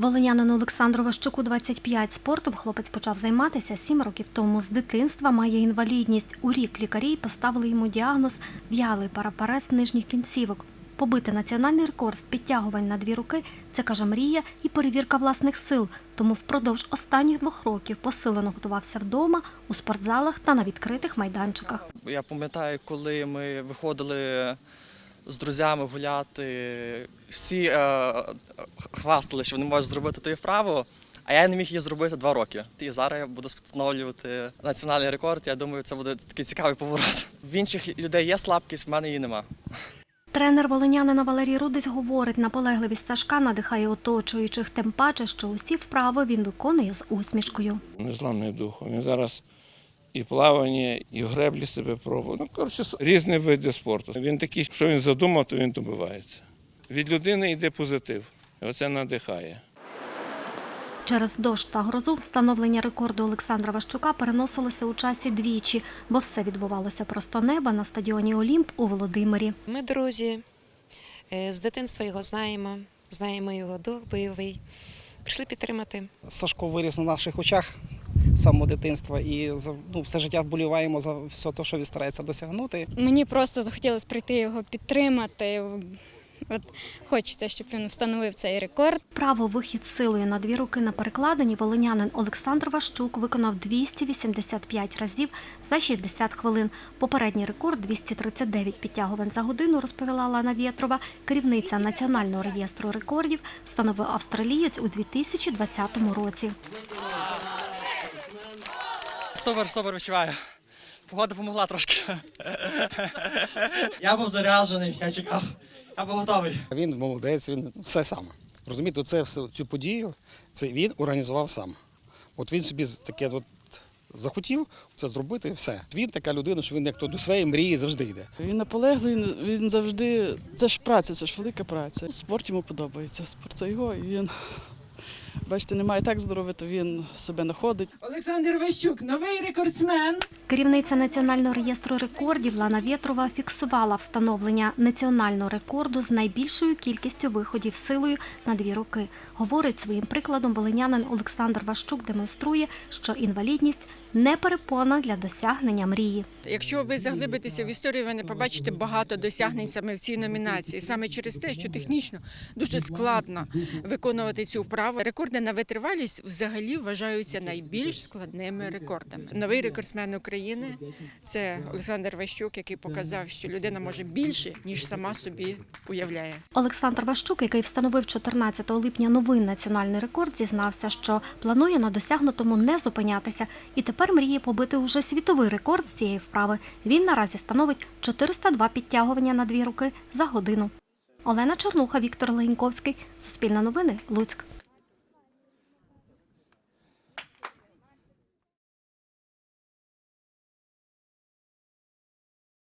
Волинянину Олександру Ващуку 25. Спортом хлопець почав займатися 7 років тому. З дитинства має інвалідність. У рік лікарі поставили йому діагноз в'ялий парапарез нижніх кінцівок. Побити національний рекорд з підтягувань на дві руки – це, каже, мрія і перевірка власних сил. Тому впродовж останніх двох років посилено готувався вдома, у спортзалах та на відкритих майданчиках. Я пам'ятаю, коли ми виходили з друзями гуляти, всі е, хвастали, що вони можуть зробити ту вправу, а я не міг її зробити два роки. І зараз я буду встановлювати національний рекорд. Я думаю, це буде такий цікавий поворот. В інших людей є слабкість, в мене її нема. Тренер волинянина Валерій Рудись говорить, наполегливість Сашка надихає оточуючих, тим паче, що усі вправи він виконує з усмішкою. незламний духом. Він зараз і плавання, і в греблі себе пробує. Ну, коротше, різні види спорту. Він такий, що він задумав, то він добивається. Від людини йде позитив. І оце надихає. Через дощ та грозу встановлення рекорду Олександра Ващука переносилося у часі двічі, бо все відбувалося просто неба на стадіоні Олімп у Володимирі. Ми друзі, е, з дитинства його знаємо, знаємо його дух бойовий. Прийшли підтримати. Сашко виріс на наших очах самого дитинства і за- ну, все життя вболіваємо за все те, що він старається досягнути. Мені просто захотілося прийти його підтримати. От хочеться, щоб він встановив цей рекорд. Право вихід силою на дві руки на перекладині волинянин Олександр Ващук виконав 285 разів за 60 хвилин. Попередній рекорд 239 підтягувань за годину, розповіла Лана Вєтрова, керівниця Національного реєстру рекордів, встановив австралієць у 2020 році. Супер, супер відчуваю. Погода допомогла трошки. Я був заряджений, я чекав, я був готовий. Він молодець, він все сам. Розумієте, це все цю подію це він організував сам. От він собі таке от захотів це зробити, все. Він така людина, що він як то до своєї мрії завжди йде. Він наполегливий, він завжди. Це ж праця, це ж велика праця. Спорт йому подобається. Спорт це його, і він, бачите, немає так здоров'я, то він себе знаходить. Олександр Ващук, новий рекордсмен. Керівниця Національного реєстру рекордів Лана Вєтрова фіксувала встановлення національного рекорду з найбільшою кількістю виходів силою на дві роки. Говорить, своїм прикладом волинянин Олександр Ващук демонструє, що інвалідність не перепона для досягнення мрії. Якщо ви заглибитеся в історію, ви не побачите багато досягнень саме в цій номінації. Саме через те, що технічно дуже складно виконувати цю вправу. Рекорди на витривалість взагалі вважаються найбільш складними рекордами. Новий рекордсмен України це Олександр Ващук, який показав, що людина може більше ніж сама собі уявляє. Олександр Ващук, який встановив 14 липня новий національний рекорд, зізнався, що планує на досягнутому не зупинятися і тепер мріє побити уже світовий рекорд з цієї вправи. Він наразі становить 402 підтягування на дві руки за годину. Олена Чернуха, Віктор Леньковський. Суспільне новини. Луцьк.